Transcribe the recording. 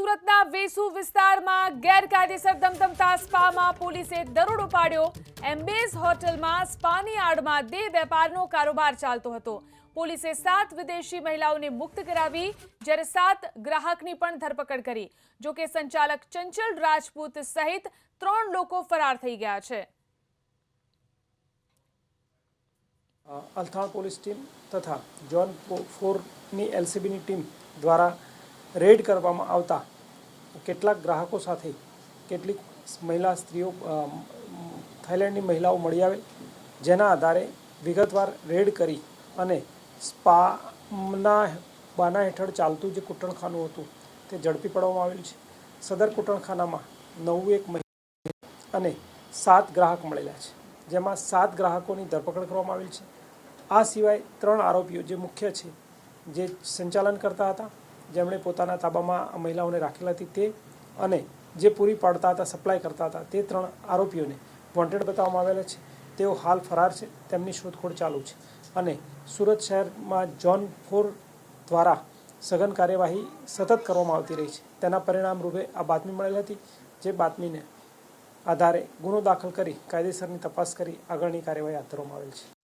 સુરતના વેસુ વિસ્તારમાં ગેરકાયદેસર ધમધમતા સ્પામાં પોલીસે દરોડો પાડ્યો. એમ્બેઝ હોટલમાં સ્પાની આડમાં દેહ વેપારનો કારોબાર ચાલતો હતો. પોલીસે સાત વિદેશી મહિલાઓને મુક્ત કરાવી, જ્યારે સાત ગ્રાહકની પણ ધરપકડ કરી. જોકે સંચાલક ચંચલ રાજપૂત સહિત ત્રણ લોકો ફરાર થઈ ગયા છે. અલથાણ પોલીસ ટીમ તથા જોન ફોરની એલસીબીની ટીમ દ્વારા રેડ કરવામાં આવતા કેટલાક ગ્રાહકો સાથે કેટલીક મહિલા સ્ત્રીઓ થાઈલેન્ડની મહિલાઓ મળી આવેલ, જેના આધારે વિગતવાર રેડ કરી અને સ્પાના બાના હેઠળ ચાલતું જે કૂટણખાનું હતું તે ઝડપી પાડવામાં આવેલ છે. સદર કૂટણખાનામાં નવું એક મહિલા અને સાત ગ્રાહક મળેલા છે, જેમાં સાત ગ્રાહકોની ધરપકડ કરવામાં આવેલ છે. આ સિવાય ત્રણ આરોપીઓ જે મુખ્ય છે, જે સંચાલન કરતા હતા જેમણે પોતાના તાબામાં મહિલાઓને રાખેલા હતી તે અને જે પૂરી પાડતા હતા, સપ્લાય કરતા હતા, તે ત્રણ આરોપીઓને વોન્ટેડ બતાવવામાં આવેલા છે. તેઓ હાલ ફરાર છે, તેમની શોધખોળ ચાલુ છે અને સુરત શહેરમાં જોન ફોર દ્વારા સઘન કાર્યવાહી સતત કરવામાં આવતી રહી છે. તેના પરિણામ રૂપે આ બાતમી મળેલ હતી, જે બાતમીને આધારે ગુનો દાખલ કરી કાયદેસરની તપાસ કરી આગળની કાર્યવાહી હાથ ધરવામાં આવેલ છે.